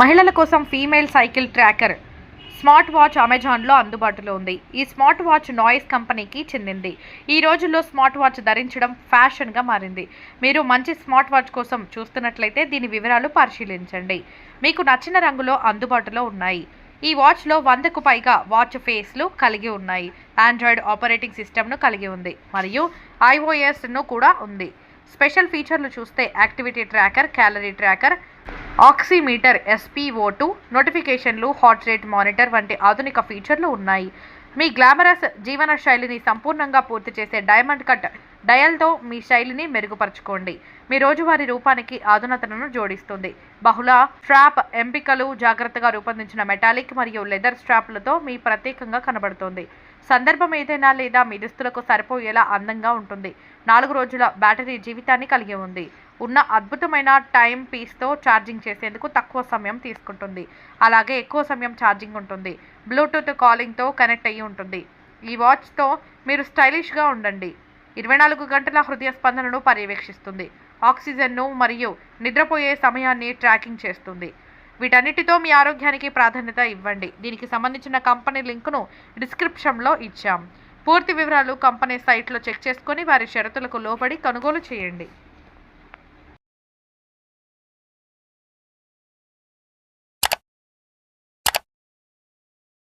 మహిళల కోసం female cycle tracker smart watch అమెజాన్లో అందుబాటులో ఉంది. ఈ స్మార్ట్ వాచ్ నాయిస్ కంపెనీకి చెందింది. ఈ రోజుల్లో స్మార్ట్ వాచ్ ధరించడం ఫ్యాషన్గా మారింది. మీరు మంచి స్మార్ట్ వాచ్ కోసం చూస్తున్నట్లయితే దీని వివరాలు పరిశీలించండి. మీకు నచ్చిన రంగులో అందుబాటులో ఉన్నాయి. ఈ వాచ్లో వందకు పైగా వాచ్ ఫేస్లు కలిగి ఉన్నాయి. ఆండ్రాయిడ్ ఆపరేటింగ్ సిస్టమ్ను కలిగి ఉంది. మరియు ఐఓఎస్ను కూడా ఉంది. స్పెషల్ ఫీచర్లు చూస్తే activity tracker calorie tracker oximeter SPO two నోటిఫికేషన్లు హార్ట్ రేట్ మానిటర్ వంటి ఆధునిక ఫీచర్లు ఉన్నాయి. మీ గ్లామరస్ జీవన శైలిని సంపూర్ణంగా పూర్తి చేసే డైమండ్ కట్ డయల్తో మీ శైలిని మెరుగుపరచుకోండి. మీ రోజువారీ రూపానికి ఆధునతను జోడిస్తుంది. బహుళ స్ట్రాప్ ఎంపికలు జాగ్రత్తగా రూపొందించిన మెటాలిక్ మరియు లెదర్ స్ట్రాప్లతో మీ ప్రత్యేకంగా కనబడుతుంది. సందర్భం ఏదైనా లేదా మీ దుస్తులకు సరిపోయేలా అందంగా ఉంటుంది. నాలుగు రోజుల బ్యాటరీ జీవితాన్ని కలిగి ఉంది. ఉన్న అద్భుతమైన టైం పీస్తో ఛార్జింగ్ చేసేందుకు తక్కువ సమయం తీసుకుంటుంది. అలాగే ఎక్కువ సమయం ఛార్జింగ్ ఉంటుంది. బ్లూటూత్ కాలింగ్తో కనెక్ట్ అయ్యి ఉంటుంది. ఈ వాచ్తో మీరు స్టైలిష్గా ఉండండి. ఇరవై నాలుగు గంటల హృదయ స్పందనను పర్యవేక్షిస్తుంది. ఆక్సిజన్ను మరియు నిద్రపోయే సమయాన్ని ట్రాకింగ్ చేస్తుంది. వీటన్నిటితో మీ ఆరోగ్యానికి ప్రాధాన్యత ఇవ్వండి. దీనికి సంబంధించిన కంపెనీ లింకును డిస్క్రిప్షన్లో ఇచ్చాం. పూర్తి వివరాలు కంపెనీ సైట్లో చెక్ చేసుకొని వారి షరతులకు లోబడి కొనుగోలు చేయండి.